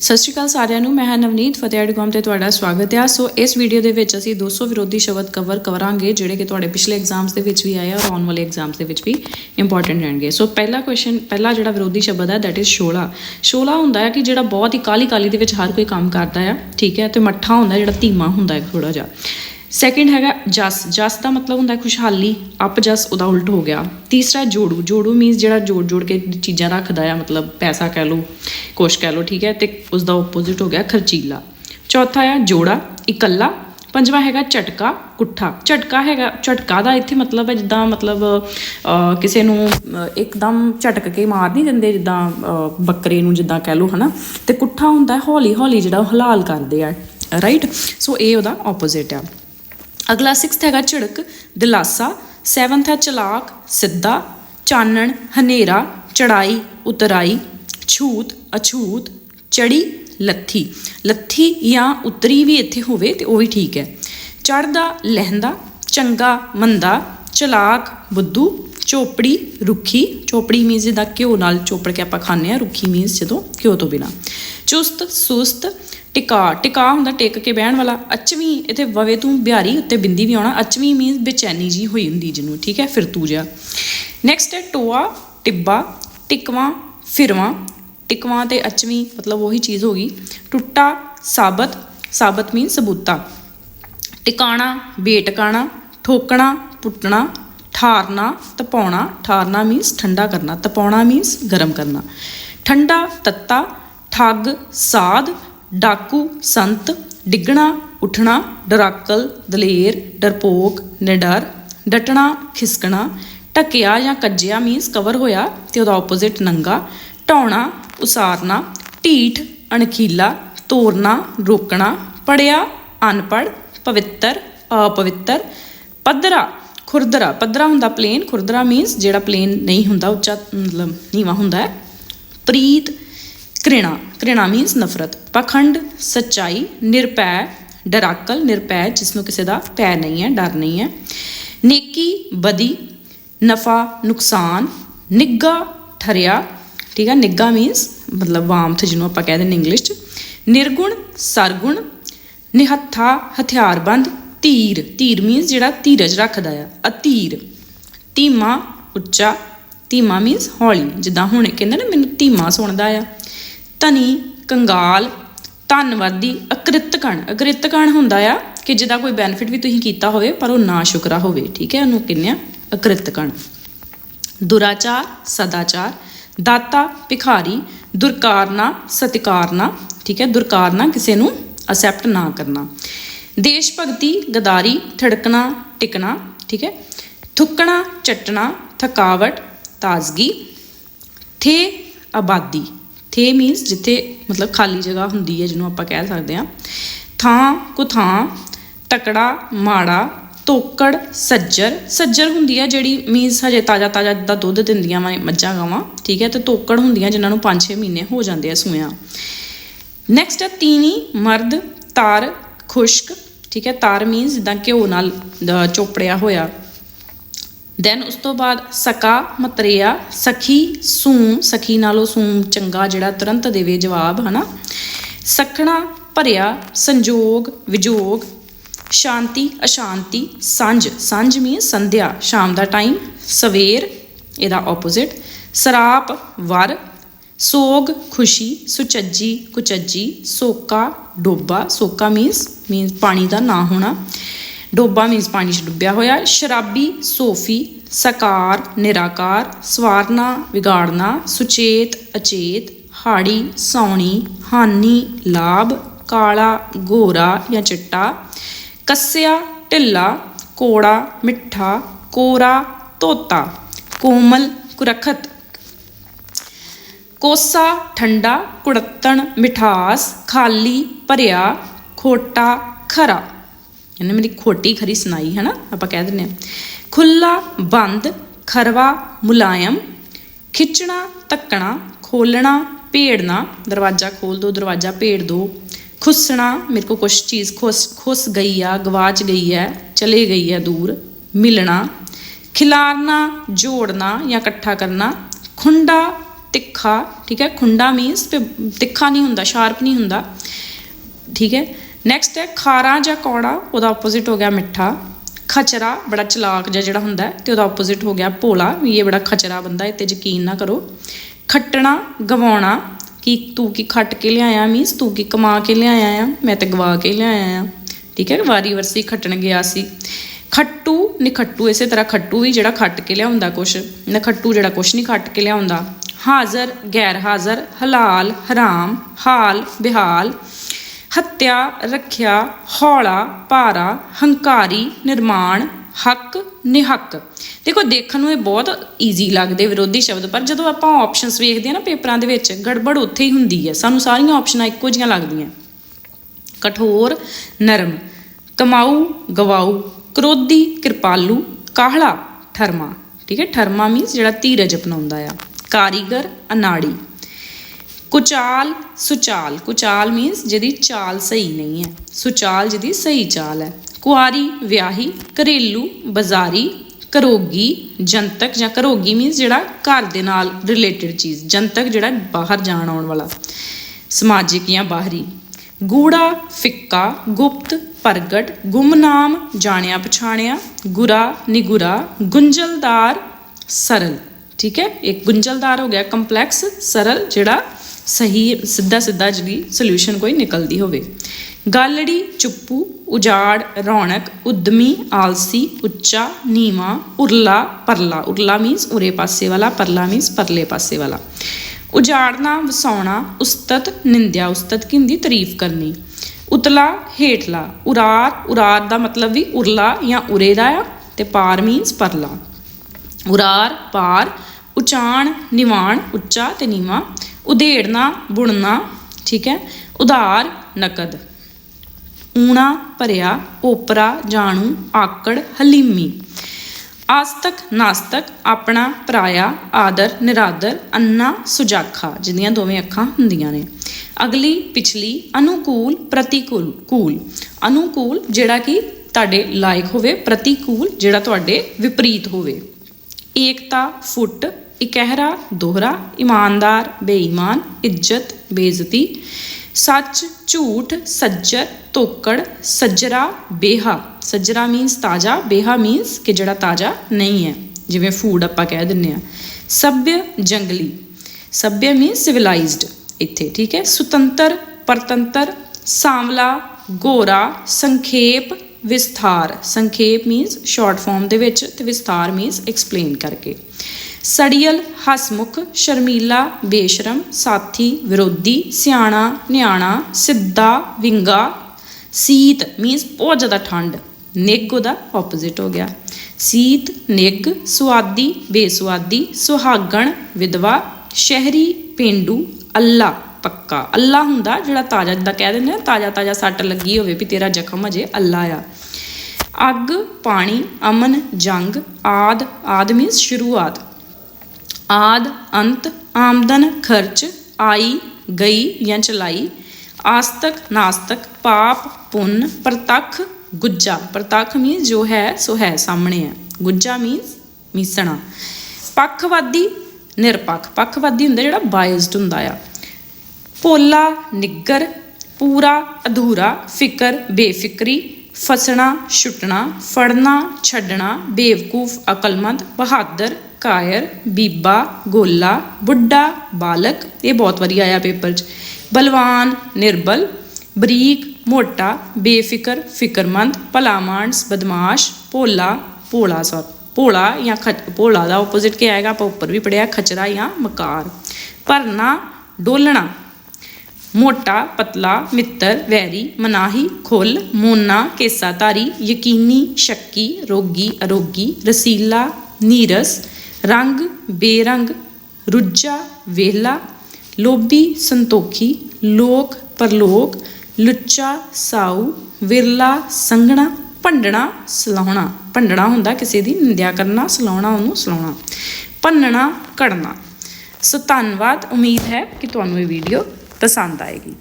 ਸਤਿ ਸ਼੍ਰੀ ਅਕਾਲ ਸਾਰਿਆਂ ਨੂੰ, ਮੈਂ ਹਾਂ ਨਵਨੀਤ ਫਤਿਹਗੜ੍ਹ ਤੇ ਤੁਹਾਡਾ ਸਵਾਗਤ ਹੈ। ਸੋ, ਇਸ ਵੀਡੀਓ ਦੇ ਵਿੱਚ ਅਸੀਂ 200 ਵਿਰੋਧੀ ਸ਼ਬਦ ਕਵਰ ਕਰਾਂਗੇ, ਜਿਹੜੇ ਕਿ ਤੁਹਾਡੇ ਪਿਛਲੇ ਐਗਜ਼ਾਮਸ ਦੇ ਵਿੱਚ ਵੀ ਆਏ ਆ ਔਰ ਆਉਣ ਵਾਲੇ ਐਗਜ਼ਾਮਸ ਦੇ ਵਿੱਚ ਵੀ ਇੰਪੋਰਟੈਂਟ ਰਹਿਣਗੇ। ਸੋ, ਪਹਿਲਾ ਕੁਐਸਚਨ ਪਹਿਲਾ ਜਿਹੜਾ ਵਿਰੋਧੀ ਸ਼ਬਦ ਹੈ ਦੈਟ ਇਜ਼ ਸ਼ੋਲਾ। ਸ਼ੋਲਾ ਹੁੰਦਾ ਹੈ ਕਿ ਜਿਹੜਾ ਬਹੁਤ ਹੀ ਕਾਲੀ ਕਾਲੀ ਦੇ ਵਿੱਚ ਹਰ ਕੋਈ ਕੰਮ ਕਰਦਾ ਹੈ ਠੀਕ ਹੈ? ਤੇ ਮੱਠਾ ਹੁੰਦਾ ਜਿਹੜਾ ਧੀਮਾ ਹੁੰਦਾ ਹੈ ਥੋੜਾ ਜਿਹਾ। ਸੈਕਿੰਡ ਹੈਗਾ ਜਸ ਜਸ ਦਾ ਮਤਲਬ ਹੁੰਦਾ ਖੁਸ਼ਹਾਲੀ ਅਪ ਜਸ ਉਹਦਾ ਉਲਟ ਹੋ ਗਿਆ। ਤੀਸਰਾ ਜੋੜੂ ਜੋੜੂ ਮੀਨਸ ਜਿਹੜਾ ਜੋੜ ਜੋੜ ਕੇ ਚੀਜ਼ਾਂ ਰੱਖਦਾ ਆ, ਮਤਲਬ ਪੈਸਾ ਕਹਿ ਲਓ, ਕੁਛ ਕਹਿ ਲਓ, ਠੀਕ ਹੈ, ਤੇ ਉਸ ਦਾ ਆਪੋਜ਼ਿਟ ਹੋ ਗਿਆ ਖਰਚੀਲਾ। ਚੌਥਾ ਆ ਜੋੜਾ, ਇਕੱਲਾ। ਪੰਜਵਾਂ ਹੈਗਾ ਝਟਕਾ, ਕੁੱਠਾ। ਝਟਕਾ ਹੈਗਾ, ਝਟਕਾ ਦਾ ਇੱਥੇ ਮਤਲਬ ਹੈ ਜਿੱਦਾਂ ਮਤਲਬ ਕਿਸੇ ਨੂੰ ਇੱਕਦਮ ਝਟਕ ਕੇ ਮਾਰ ਨਹੀਂ ਦਿੰਦੇ, ਜਿੱਦਾਂ ਬੱਕਰੇ ਨੂੰ ਜਿੱਦਾਂ ਕਹਿ ਲਓ, ਹਨਾ? ਤੇ ਕੁੱਠਾ ਹੁੰਦਾ ਹੌਲੀ ਹੌਲੀ ਜਿਹੜਾ ਉਹ ਹਲਾਲ ਕਰਦੇ ਆ ਰਾਈਟ ਸੋ ਇਹ ਉਹਦਾ ਆਪੋਜ਼ਿਟ ਆ। ਅਗਲਾ 6th ਹੈਗਾ ਝਿੜਕ, ਦਿਲਾਸਾ 7th ਹੈ ਚਲਾਕ, ਸਿੱਧਾ, ਚਾਨਣ, ਹਨੇਰਾ, ਚੜਾਈ, ਉਤਰਾਈ, ਛੂਤ, ਅਛੂਤ, ਚੜੀ, ਲੱਥੀ। ਲੱਥੀ ਜਾਂ ਉਤਰੀ ਵੀ ਇੱਥੇ ਹੋਵੇ ਤੇ ਉਹ ਵੀ ਠੀਕ ਹੈ। ਚੜਦਾ ਲਹਿੰਦਾ, ਚੰਗਾ, ਮੰਦਾ, ਚਲਾਕ, ਬੁੱਧੂ, ਚੋਪੜੀ, ਰੁੱਖੀ। ਚੋਪੜੀ ਮੀਨਸ ਜਿਹਦਾ ਘਿਓ ਨਾਲ ਚੋਪੜ ਕੇ ਆਪਾਂ ਖਾਂਦੇ ਆ ਰੁੱਖੀ ਮੀਨਸ ਜਦੋਂ ਘਿਓ ਤੋਂ ਬਿਨਾ। ਚੁਸਤ, ਸੁਸਤ ਟਿਕਾ ਟਿਕਾ ਹੁੰਦਾ ਟਿਕ ਕੇ ਬਹਿਣ ਵਾਲਾ। ਅਚਵੀਂ ਇਥੇ ਵਵੇ ਤੂੰ ਬਿਹਾਰੀ ਉੱਤੇ ਬਿੰਦੀ ਵੀ ਆਉਣਾ। ਅਚਵੀਂ ਮੀਨਸ ਬੇਚੈਨੀ ਜੀ ਹੋਈ ਹੁੰਦੀ ਜਿਹਨੂੰ, ਠੀਕ ਹੈ, ਫਿਰ ਤੂੰ ਜਾ। ਨੈਕਸਟ ਹੈ ਟੋਆ, ਟਿੱਬਾ, ਟਿਕਵਾ, ਫਿਰਵਾ। ਟਿਕਵਾ ਤੇ ਅਚਵੀਂ ਮਤਲਬ ਉਹੀ ਚੀਜ਼ ਹੋ ਗਈ। ਟੁੱਟਾ, ਸਾਬਤ ਸਾਬਤ ਮੀਨ ਸਬੂਤਾ। ਟਿਕਾਣਾ, ਬੇਟਿਕਾਣਾ, ਠੋਕਣਾ, ਪੁੱਟਣਾ, ਠਾਰਨਾ, ਤਪਾਉਣਾ। ਠਾਰਨਾ ਮੀਨਸ ਠੰਡਾ ਕਰਨਾ, ਤਪਾਉਣਾ ਮੀਨਸ ਗਰਮ ਕਰਨਾ। ਠੰਡਾ, ਤੱਤਾ, ਠੱਗ, ਸਾਧ ਡਾਕੂ, ਸੰਤ, ਡਿੱਗਣਾ, ਉੱਠਣਾ, ਡਰਾਕਲ, ਦਲੇਰ, ਡਰਪੋਕ, ਨਿਡਰ, ਡਟਣਾ, ਖਿਸਕਣਾ ਟਕਿਆ ਜਾਂ ਕੱਜਿਆ ਮੀਨਸ ਕਵਰ ਹੋਇਆ ਤੇ ਉਹਦਾ ਆਪੋਜ਼ਿਟ ਨੰਗਾ, ਢਾਉਣਾ, ਉਸਾਰਨਾ, ਢੀਠ, ਅਣਖੀਲਾ, ਤੋਰਨਾ, ਰੋਕਣਾ, ਪੜਿਆ ਅਨਪੜ ਪਵਿੱਤਰ, ਅਪਵਿੱਤਰ, ਪੱਧਰਾ, ਖੁਰਦਰਾ, ਪੱਧਰਾ ਹੁੰਦਾ ਪਲੇਨ ਖੁਰਦਰਾ ਮੀਨਸ ਜਿਹੜਾ ਪਲੇਨ ਨਹੀਂ ਹੁੰਦਾ, ਉੱਚਾ ਮਤਲਬ ਨੀਵਾ ਹੁੰਦਾ ਹੈ। ਪ੍ਰੀਤ ਘ੍ਰਿਣਾ। ਘ੍ਰਿਣਾ ਮੀਨਸ ਨਫ਼ਰਤ। ਪਖੰਡ, ਸੱਚਾਈ ਨਿਰਪੈ ਡਰਾਕਲ ਨਿਰਪੈ ਜਿਸ ਨੂੰ ਕਿਸੇ ਦਾ ਪੈ ਨਹੀਂ ਹੈ, ਡਰ ਨਹੀਂ ਹੈ। ਨੇਕੀ, ਬਦੀ, ਨਫਾ, ਨੁਕਸਾਨ ਨਿੱਗਾ ਠਰਿਆ। ਠੀਕ ਹੈ ਨਿੱਗਾ ਮੀਨਸ ਮਤਲਬ ਵਾਮਥ ਜਿਹਨੂੰ ਆਪਾਂ ਕਹਿ ਦਿੰਦੇ ਇੰਗਲਿਸ਼ ਚ। ਨਿਰਗੁਣ, ਸਰਗੁਣ, ਨਿਹੱਥਾ, ਹਥਿਆਰਬੰਦ, ਧੀਰ। ਧੀਰ ਮੀਨਸ ਜਿਹੜਾ ਧੀਰਜ ਰੱਖਦਾ ਆ, ਅਤੀਰ। ਧੀਮਾ, ਉੱਚਾ। ਧੀਮਾ ਮੀਨਸ ਹੌਲੀ। ਜਿੱਦਾਂ ਹੁਣ ਕਹਿੰਦੇ ਨਾ, ਮੈਨੂੰ ਧੀਮਾ ਸੁਣਦਾ ਆ। ਧਨੀ, ਕੰਗਾਲ, ਧੰਨਵਾਦੀ, ਅਕ੍ਰਿਤਕਣ। ਅਕ੍ਰਿਤਕਣ ਹੁੰਦਾ ਆ ਕਿ ਜਿਹਦਾ ਕੋਈ ਬੈਨੀਫਿਟ ਵੀ ਤੁਸੀਂ ਕੀਤਾ ਹੋਵੇ, ਪਰ ਉਹ ਨਾ ਸ਼ੁਕਰਾ ਹੋਵੇ। ਠੀਕ ਹੈ, ਉਹਨੂੰ ਕਹਿੰਦੇ ਆ ਅਕ੍ਰਿਤਕਣ। ਦੁਰਾਚਾਰ, ਸਦਾਚਾਰ। ਦਾਤਾ, ਭਿਖਾਰੀ। ਦੁਰਕਾਰਨਾ, ਸਤਿਕਾਰਨਾ। ਠੀਕ ਹੈ, ਦੁਰਕਾਰਨਾ ਕਿਸੇ ਨੂੰ ਅਸੈਪਟ ਨਾ ਕਰਨਾ। ਦੇਸ਼ ਭਗਤੀ ਗਦਾਰੀ, ਥੜਕਣਾ, ਟਿਕਣਾ। ਠੀਕ ਹੈ, ਥੁੱਕਣਾ, ਚਟਣਾ, ਥਕਾਵਟ, ਤਾਜ਼ਗੀ। ਥੇ, ਆਬਾਦੀ। ਥੇ ਮੀਨਸ ਜਿੱਥੇ ਮਤਲਬ ਖਾਲੀ ਜਗ੍ਹਾ ਹੁੰਦੀ ਹੈ ਜਿਹਨੂੰ ਆਪਾਂ ਕਹਿ ਸਕਦੇ ਹਾਂ, ਥਾਂ ਕੁਥਾਂ ਤਕੜਾ, ਮਾੜਾ, ਤੋਕੜ, ਸੱਜਰ ਸੱਜਰ ਹੁੰਦੀ ਹੈ ਜਿਹੜੀ ਮੀਨਸ ਹਜੇ ਤਾਜ਼ਾ ਤਾਜ਼ਾ ਦਾ ਦੁੱਧ ਦਿੰਦੀਆਂ ਵਾ ਮੱਝਾਂ ਗਾਵਾਂ, ਠੀਕ ਹੈ, ਤੇ ਤੋਕੜ ਹੁੰਦੀਆਂ ਜਿਨ੍ਹਾਂ ਨੂੰ 5-6 ਮਹੀਨੇ ਹੋ ਜਾਂਦੇ ਆ ਸੂਇਆਂ ਨੈਕਸਟ ਹੈ ਤੀਵੀਂ, ਮਰਦ, ਤਾਰ, ਖੁਸ਼ਕ, ਠੀਕ ਹੈ, ਤਾਰ ਮੀਨਸ ਜਿੱਦਾਂ ਘਿਓ ਨਾਲ ਚੋਪੜਿਆ ਹੋਇਆ। ਦੈਨ ਉਸ ਤੋਂ ਬਾਅਦ ਸਕਾ, ਮਤਰੇਆ, ਸਖੀ ਸੂਮ ਸਖੀ ਨਾਲੋਂ ਸੂਮ ਚੰਗਾ ਜਿਹੜਾ ਤੁਰੰਤ ਦੇਵੇ ਜਵਾਬ, ਹਨਾ? ਸਖਣਾ, ਭਰਿਆ, ਸੰਜੋਗ, ਵਿਜੋਗ, ਸ਼ਾਂਤੀ, ਅਸ਼ਾਂਤੀ, ਸਾਂਝ। ਸੰਝ ਮੀਨਸ ਸੰਧਿਆ। ਸ਼ਾਮ ਦਾ ਟਾਈਮ ਸਵੇਰ, ਇਹਦਾ ਆਪੋਜ਼ਿਟ ਸਰਾਪ, ਵਰ। ਸੋਗ, ਖੁਸ਼ੀ, ਸੁਚੱਜੀ, ਕੁਚੱਜੀ। ਸੋਕਾ, ਡੋਬਾ। ਸੋਕਾ ਮੀਨਸ ਮੀਨਸ ਪਾਣੀ ਦਾ ਨਾ ਹੋਣਾ। ਡੋਬਾ ਮੀਨਸ ਪਾਣੀ 'ਚ ਡੁੱਬਿਆ ਹੋਇਆ। ਸ਼ਰਾਬੀ, ਸੋਫੀ, ਸਕਾਰ, ਨਿਰਾਕਾਰ, ਸਵਾਰਨਾ, ਵਿਗਾੜਨਾ, ਸੁਚੇਤ, ਅਚੇਤ, ਹਾੜੀ, ਸੌਣੀ, ਹਾਨੀ, ਲਾਭ, ਕਾਲਾ, ਗੋਰਾ ਜਾਂ ਚਿੱਟਾ, ਕੱਸਿਆ, ਢਿੱਲਾ, ਕੋੜਾ, ਮਿੱਠਾ, ਕੋਰਾ, ਤੋਤਾ, ਕੋਮਲ, ਕੁਰਖਤ, ਕੋਸਾ, ਠੰਡਾ, ਕੁੜੱਤਣ, ਮਿਠਾਸ, ਖਾਲੀ, ਭਰਿਆ, ਖੋਟਾ, ਖਰਾ। ਇਹਨੇ ਮੇਰੀ ਖੋਟੀ ਖਰੀ ਸੁਣਾਈ ਹੈ ਨਾ ਆਪਾਂ ਕਹਿ ਦਿੰਦੇ ਹਾਂ। ਖੁੱਲਾ ਬੰਦ, ਖਰਵਾ ਮੁਲਾਇਮ, ਖਿੱਚਣਾ, ਧੱਕਣਾ ਖੋਲਣਾ ਭੇੜਨਾ, ਦਰਵਾਜ਼ਾ ਖੋਲ ਦੋ, ਦਰਵਾਜ਼ਾ ਭੇੜ ਦੋ। ਖੁੱਸਣਾ, ਮੇਰੇ ਕੋ ਕੁਛ ਚੀਜ਼ ਖੁੱਸ ਖੁੱਸ ਗਈ ਆ, ਗਵਾਚ ਗਈ ਹੈ, ਚਲੇ ਗਈ ਹੈ ਦੂਰ। ਮਿਲਣਾ, ਖਿਲਾਰਨਾ, ਜੋੜਨਾ ਜਾਂ ਇਕੱਠਾ ਕਰਨਾ। ਖੁੰਡਾ, ਤਿੱਖਾ, ਠੀਕ ਹੈ? ਖੁੰਡਾ ਮੀਨਸ ਤਿੱਖਾ ਨਹੀਂ ਹੁੰਦਾ ਸ਼ਾਰਪ ਨਹੀਂ ਹੁੰਦਾ। ਠੀਕ ਹੈ? ਨੈਕਸਟ ਹੈ ਖਾਰਾ ਜਾਂ ਕੌੜਾ ਉਹਦਾ ਆਪੋਜ਼ਿਟ ਹੋ ਗਿਆ ਮਿੱਠਾ। ਖਚਰਾ ਬੜਾ ਚਲਾਕ ਜਿਹਾ ਜਿਹੜਾ ਹੁੰਦਾ ਹੈ, ਤੇ ਉਹਦਾ ਆਪੋਜ਼ਿਟ ਹੋ ਗਿਆ ਭੋਲਾ ਵੀ ਇਹ ਬੜਾ ਖਚਰਾ ਬੰਦਾ ਇਹ ਤੇ ਯਕੀਨ ਨਾ ਕਰੋ। ਖੱਟਣਾ ਗਵਾਉਣਾ ਕਿ ਤੂੰ ਕੀ ਖੱਟ ਕੇ ਲਿਆਇਆ ਮੀਨਸ ਤੂੰ ਕੀ ਕਮਾ ਕੇ ਲਿਆਇਆ ਆ ਮੈਂ ਤੇ ਗਵਾ ਕੇ ਲਿਆਇਆ ਆ। ਠੀਕ ਹੈ ਵਾਰੀ ਵਰਸੀ ਖੱਟਣ ਗਿਆ ਸੀ। ਖੱਟੂ ਨਿਖੱਟੂ ਇਸੇ ਤਰ੍ਹਾਂ ਖੱਟੂ ਵੀ ਜਿਹੜਾ ਖੱਟ ਕੇ ਲਿਆਉਂਦਾ ਕੁਛ ਨਖੱਟੂ ਜਿਹੜਾ ਕੁਛ ਨਹੀਂ ਖੱਟ ਕੇ ਲਿਆਉਂਦਾ। ਹਾਜ਼ਰ ਗੈਰ ਹਾਜ਼ਰ ਹਲਾਲ ਹਰਾਮ ਹਾਲ ਬਿਹਾਲ। ਹੱਤਿਆ, ਰੱਖਿਆ, ਹੌਲਾ, ਭਾਰਾ, ਹੰਕਾਰੀ, ਨਿਰਮਾਣ, ਹੱਕ, ਨਿਹੱਕ। ਦੇਖੋ, ਦੇਖਣ ਨੂੰ ਇਹ ਬਹੁਤ ਈਜ਼ੀ ਲੱਗਦੇ ਵਿਰੋਧੀ ਸ਼ਬਦ, ਪਰ ਜਦੋਂ ਆਪਾਂ ਆਪਸ਼ਨਸ ਵੇਖਦੇ ਆ ਨਾ ਪੇਪਰਾਂ ਦੇ ਵਿੱਚ, ਗੜਬੜ ਉੱਥੇ ਹੀ ਹੁੰਦੀ ਹੈ। ਸਾਨੂੰ ਸਾਰੀਆਂ ਆਪਸ਼ਨਾਂ ਇੱਕੋ ਜਿਹੀਆਂ ਲੱਗਦੀਆਂ। ਕਠੋਰ, ਨਰਮ, ਕਮਾਊ, ਗਵਾਊ, ਕ੍ਰੋਧੀ, ਕਿਰਪਾਲੂ, ਕਾਹਲਾ, ਠਰਮਾ। ਠੀਕ ਹੈ? ਠਰਮਾ ਮੀਨਸ ਜਿਹੜਾ ਧੀਰਜ ਅਪਣਾਉਂਦਾ ਆ। ਕਾਰੀਗਰ, ਅਨਾੜੀ। ਕੁਚਾਲ ਸੁਚਾਲ। ਕੁਚਾਲ ਮੀਨਸ ਜਿਹਦੀ ਚਾਲ ਸਹੀ ਨਹੀਂ ਹੈ। ਸੁਚਾਲ ਜਿਹਦੀ ਸਹੀ ਚਾਲ ਹੈ। ਕੁਆਰੀ, ਵਿਆਹੀ, ਘਰੇਲੂ, ਬਾਜ਼ਾਰੀ ਕਰੋਗੀ ਜਨਤਕ ਜਾਂ ਕਰੋਗੀ ਮੀਨਸ ਜਿਹੜਾ ਘਰ ਦੇ ਨਾਲ ਰਿਲੇਟਡ ਚੀਜ਼, ਜਨਤਕ ਜਿਹੜਾ ਬਾਹਰ ਜਾਣ ਆਉਣ ਵਾਲਾ, ਸਮਾਜਿਕ ਜਾਂ ਬਾਹਰੀ। ਗੂੜਾ, ਫਿੱਕਾ, ਗੁਪਤ, ਪ੍ਰਗਟ, ਗੁੰਮਨਾਮ, ਜਾਣਿਆ ਪਛਾਣਿਆ, ਗੁਰਾ, ਨਿਗੁਰਾ, ਗੁੰਝਲਦਾਰ, ਸਰਲ। ਠੀਕ ਹੈ? ਇੱਕ ਗੁੰਝਲਦਾਰ ਹੋ ਗਿਆ ਕੰਪਲੈਕਸ ਸਰਲ ਜਿਹੜਾ ਸਹੀ ਸਿੱਧਾ ਸਿੱਧਾ ਜਿਹੜੀ ਸੋਲੂਸ਼ਨ ਕੋਈ ਨਿਕਲਦੀ ਹੋਵੇ। ਗਾਲੜੀ, ਚੁੱਪੂ, ਉਜਾੜ, ਰੌਣਕ, ਉਦਮੀ, ਆਲਸੀ, ਉੱਚਾ, ਨੀਵਾ, ਉਰਲਾ, ਪਰਲਾ। ਉਰਲਾ ਮੀਨਸ ਉਰੇ ਪਾਸੇ ਵਾਲਾ, ਪਰਲਾ ਮੀਨਸ ਪਰਲੇ ਪਾਸੇ ਵਾਲਾ। ਉਜਾੜਨਾ, ਵਸਾਉਣਾ, ਉਸਤਤ, ਨਿੰਦਿਆ। ਉਸਤਤ ਕੀ ਤਾਰੀਫ ਕਰਨੀ। ਉਤਲਾ, ਹੇਠਲਾ। ਉਰਾਰ ਉਰਾਰ ਦਾ ਮਤਲਬ ਵੀ ਉਰਲਾ ਜਾਂ ਉਰੇ ਦਾ ਆ, ਤੇ ਪਾਰ ਮੀਨਸ ਪਰਲਾ। ਉਰਾਰ, ਪਾਰ ਉਚਾਣ, ਨਿਵਾਣ, ਉੱਚਾ ਤੇ ਨੀਵਾ। ਉਧੇੜਨਾ, ਬੁਣਨਾ, ਠੀਕ ਹੈ? ਉਧਾਰ, ਨਕਦ। ਊਣਾ, ਭਰਿਆ, ਓਪਰਾ, ਜਾਣੂ, ਆਕੜ, ਹਲੀਮੀ। ਆਸਤਕ, ਨਾਸਤਕ, ਆਪਣਾ, ਪਰਾਇਆ, ਆਦਰ, ਨਿਰਾਦਰ, ਅੰਨਾ, ਸੁਜਾਖਾ ਜਿਹਦੀਆਂ ਦੋਵੇਂ ਅੱਖਾਂ ਹੁੰਦੀਆਂ ਨੇ। ਅਗਲੀ, ਪਿਛਲੀ, ਅਨੁਕੂਲ, ਪ੍ਰਤੀਕੂਲ, ਕੂਲ। ਅਨੁਕੂਲ ਜਿਹੜਾ ਕਿ ਤੁਹਾਡੇ ਲਾਇਕ ਹੋਵੇ, ਪ੍ਰਤੀਕੂਲ ਜਿਹੜਾ ਤੁਹਾਡੇ ਵਿਪਰੀਤ ਹੋਵੇ। ਏਕਤਾ, ਫੁੱਟ ਇਕਹਿਰਾ, ਦੋਹਰਾ, ਇਮਾਨਦਾਰ, ਬੇਈਮਾਨ, ਇੱਜ਼ਤ, ਬੇਇੱਜ਼ਤੀ, ਸੱਚ, ਝੂਠ, ਸੱਜਰ ਤੋਕੜ ਸੱਜਰਾ, ਬੇਹਾ। ਸੱਜਰਾ ਮੀਨਸ ਤਾਜ਼ਾ, ਬੇਹਾ ਮੀਨਸ ਕਿ ਜਿਹੜਾ ਤਾਜ਼ਾ ਨਹੀਂ ਹੈ। ਜਿਵੇਂ ਫੂਡ ਆਪਾਂ ਕਹਿ ਦਿੰਨੇ ਆ ਸਭ્ય ਜੰਗਲੀ। ਸਭ्य ਮੀਨਸ ਸਿਵਲਾਈਜ਼ਡ ਇੱਥੇ, ਠੀਕ ਹੈ? ਸੁਤੰਤਰ, ਪਰਤੰਤਰ, ਸਾਂਵਲਾ ਗੋਰਾ ਸੰਖੇਪ, ਵਿਸਥਾਰ। ਸੰਖੇਪ ਮੀਨਸ ਸ਼ਾਰਟ ਫਾਰਮ ਦੇ ਵਿੱਚ ਤੇ ਵਿਸਥਾਰ ਮੀਨਸ ਐਕਸਪਲੇਨ ਕਰਕੇ। ਸੜੀਅਲ, ਹਸਮੁਖ, ਸ਼ਰਮੀਲਾ, ਬੇਸ਼ਰਮ, ਸਾਥੀ, ਵਿਰੋਧੀ, ਸਿਆਣਾ, ਨਿਆਣਾ, ਸਿੱਧਾ, ਵਿੰਗਾ, ਸੀਤ ਮੀਨਸ ਬਹੁਤ ਜ਼ਿਆਦਾ ਠੰਡ। ਨਿੱਘ ਉਹਦਾ ਆਪੋਜ਼ਿਟ ਹੋ ਗਿਆ। ਸੀਤ, ਨਿੱਘ, ਸੁਆਦੀ, ਬੇਸੁਆਦੀ, ਸੁਹਾਗਣ, ਵਿਧਵਾ, ਸ਼ਹਿਰੀ, ਪਿੰਡੂ, ਅੱਲਾ, ਪੱਕਾ। ਅੱਲਾ ਹੁੰਦਾ ਜਿਹੜਾ ਤਾਜ਼ਾ, ਜਿੱਦਾਂ ਕਹਿ ਦਿੰਦੇ ਆ, ਤਾਜ਼ਾ ਤਾਜ਼ਾ ਸੱਟ ਲੱਗੀ ਹੋਵੇ ਵੀ ਤੇਰਾ ਜ਼ਖਮ ਅਜੇ ਅੱਲਾ ਆ। ਅੱਗ, ਪਾਣੀ, ਅਮਨ, ਜੰਗ, ਆਦ ਆਦ ਮੀਨਸ ਸ਼ੁਰੂਆਤ। ਆਦ, ਅੰਤ, ਆਮਦਨ, ਖਰਚ, ਆਈ, ਗਈ ਜਾਂ ਚਲਾਈ, ਆਸਤਕ, ਨਾਸਤਕ, ਪਾਪ, ਪੁੰਨ, ਪ੍ਰਤੱਖ, ਗੁੱਜਾ। ਪ੍ਰਤੱਖ ਮੀਨਸ ਜੋ ਹੈ, ਸੋ ਹੈ, ਸਾਹਮਣੇ ਹੈ। ਗੁੱਜਾ ਮੀਨਸ ਮੀਸਣਾ। ਪੱਖਵਾਦੀ, ਨਿਰਪੱਖ। ਪੱਖਵਾਦੀ ਹੁੰਦਾ ਜਿਹੜਾ ਬਾਇਸਡ ਹੁੰਦਾ ਆ। ਪੋਲਾ ਨਿੱਗਰ, ਪੂਰਾ, ਅਧੂਰਾ, ਫਿਕਰ, ਬੇਫਿਕਰੀ ਫਸਣਾ, ਛੁੱਟਣਾ, ਫੜਨਾ, ਛੱਡਣਾ, ਬੇਵਕੂਫ, ਅਕਲਮੰਦ, ਬਹਾਦਰ, ਕਾਇਰ, ਬੀਬਾ, ਗੋਲਾ, ਬੁੱਢਾ, ਬਾਲਕ, ਇਹ ਬਹੁਤ ਵਾਰੀ ਆਇਆ ਪੇਪਰ 'ਚ। ਬਲਵਾਨ, ਨਿਰਬਲ, ਬਰੀਕ, ਮੋਟਾ, ਬੇਫਿਕਰ, ਫਿਕਰਮੰਦ ਭਲਾਮਾਨਸ ਬਦਮਾਸ਼, ਭੋਲਾ ਭੋਲਾ ਸਭ ਭੋਲਾ ਜਾਂ ਖਚ ਭੋਲਾ ਦਾ ਆਪੋਜ਼ਿਟ ਕੀ ਆਏਗਾ? ਆਪਾਂ ਉੱਪਰ ਵੀ ਪੜਿਆ ਖਚਰਾ ਜਾਂ ਮਕਾਰ। ਭਰਨਾ, ਡੋਲਣਾ। ਮੋਟਾ, ਪਤਲਾ, ਮਿੱਤਰ, ਵੈਰੀ, ਮਨਾਹੀ ਖੁੱਲ ਮੋਨਾ, ਕੇਸਾਧਾਰੀ, ਯਕੀਨੀ, ਸ਼ੱਕੀ, ਰੋਗੀ, ਅਰੋਗੀ, ਰਸੀਲਾ, ਨੀਰਸ, ਰੰਗ, ਬੇਰੰਗ ਰੁੱਜਾ ਵੇਲਾ ਲੋਭੀ, ਸੰਤੋਖੀ, ਲੋਕ, ਪਰਲੋਕ, ਲੁੱਚਾ, ਸਾਊ, ਵਿਰਲਾ, ਸੰਘਣਾ, ਭੰਡਣਾ, ਸਲਾਉਣਾ। ਭੰਡਣਾ ਹੁੰਦਾ ਕਿਸੇ ਦੀ ਨਿੰਦਿਆ ਕਰਨਾ, ਸਲਾਉਣਾ ਉਹਨੂੰ ਸਲਾਉਣਾ। ਭੰਨਣਾ ਕੜਨਾ ਸੋ ਧੰਨਵਾਦ, ਉਮੀਦ ਹੈ ਕਿ ਤੁਹਾਨੂੰ ਇਹ ਵੀਡੀਓ ਪਸੰਦ ਆਏਗੀ।